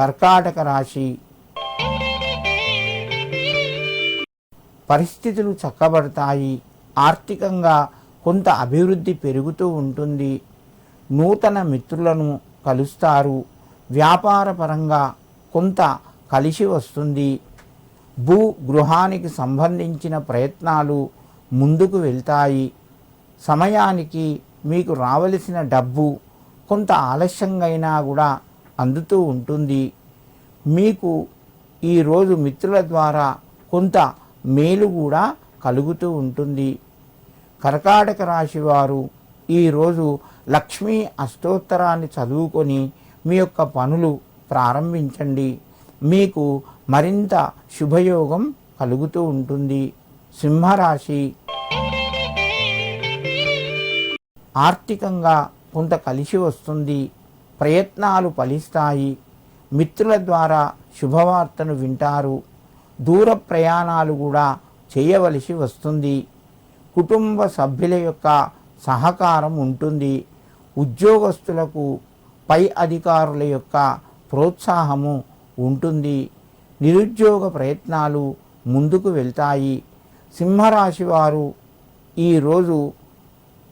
కర్కాటక రాశి. పరిస్థితులు చక్కబడతాయి. ఆర్థికంగా కొంత అభివృద్ధి పెరుగుతూ ఉంటుంది. నూతన మిత్రులను కలుస్తారు. వ్యాపారపరంగా కొంత కలిసి వస్తుంది. భూ గృహానికి సంబంధించిన ప్రయత్నాలు ముందుకు వెళ్తాయి. సమయానికి మీకు రావలసిన డబ్బు కొంత ఆలస్యంగా అయినా కూడా అందుతూ ఉంటుంది. మీకు ఈరోజు మిత్రుల ద్వారా కొంత మేలు కూడా కలుగుతూ ఉంటుంది. కర్కాటక రాశి వారు ఈరోజు లక్ష్మీ అష్టోత్తరాన్ని చదువుకొని మీ యొక్క పనులు ప్రారంభించండి. మీకు మరింత శుభయోగం కలుగుతూ ఉంటుంది. సింహరాశి ఆర్థికంగా కొంత కలిసి వస్తుంది. ప్రయత్నాలు ఫలిస్తాయి. మిత్రుల ద్వారా శుభవార్తను వింటారు. దూర ప్రయాణాలు కూడా చేయవలసి వస్తుంది. కుటుంబ సభ్యుల యొక్క సహకారం ఉంటుంది. ఉద్యోగస్తులకు పై అధికారుల యొక్క ప్రోత్సాహము ఉంటుంది. నిరుద్యోగ ప్రయత్నాలు ముందుకు వెళ్తాయి. సింహరాశి వారు ఈరోజు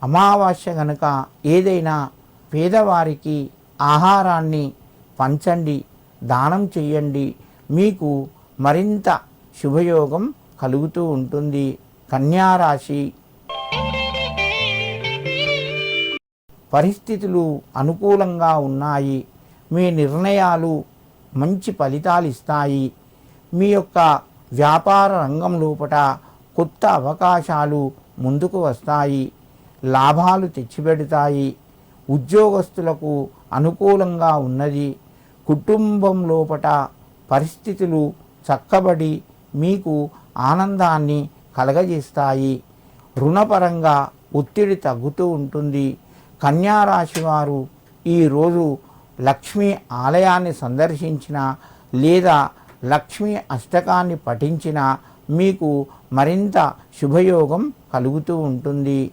అమావాస్య గనుక ఏదైనా పేదవారికి ఆహారాన్ని పంచండి దానం చెయ్యండి. మీకు మరింత శుభయోగం కలుగుతూ ఉంటుంది. కన్యారాశి. పరిస్థితులు అనుకూలంగా ఉన్నాయి. మీ నిర్ణయాలు మంచి ఫలితాలు ఇస్తాయి. మీ యొక్క వ్యాపార రంగం లోపట కొత్త అవకాశాలు ముందుకు వస్తాయి. లాభాలు తెచ్చిపెడతాయి. ఉద్యోగస్తులకు అనుకూలంగా ఉన్నది. కుటుంబం లోపట పరిస్థితులు చక్కబడి మీకు ఆనందాన్ని కలగజేస్తాయి. రుణపరంగా ఒత్తిడి తగ్గుతూ ఉంటుంది. కన్యారాశి వారు ఈరోజు లక్ష్మీ ఆలయాన్ని సందర్శించిన లేదా లక్ష్మీ అష్టకాన్ని పఠించిన మీకు మరింత శుభయోగం కలుగుతూ ఉంటుంది.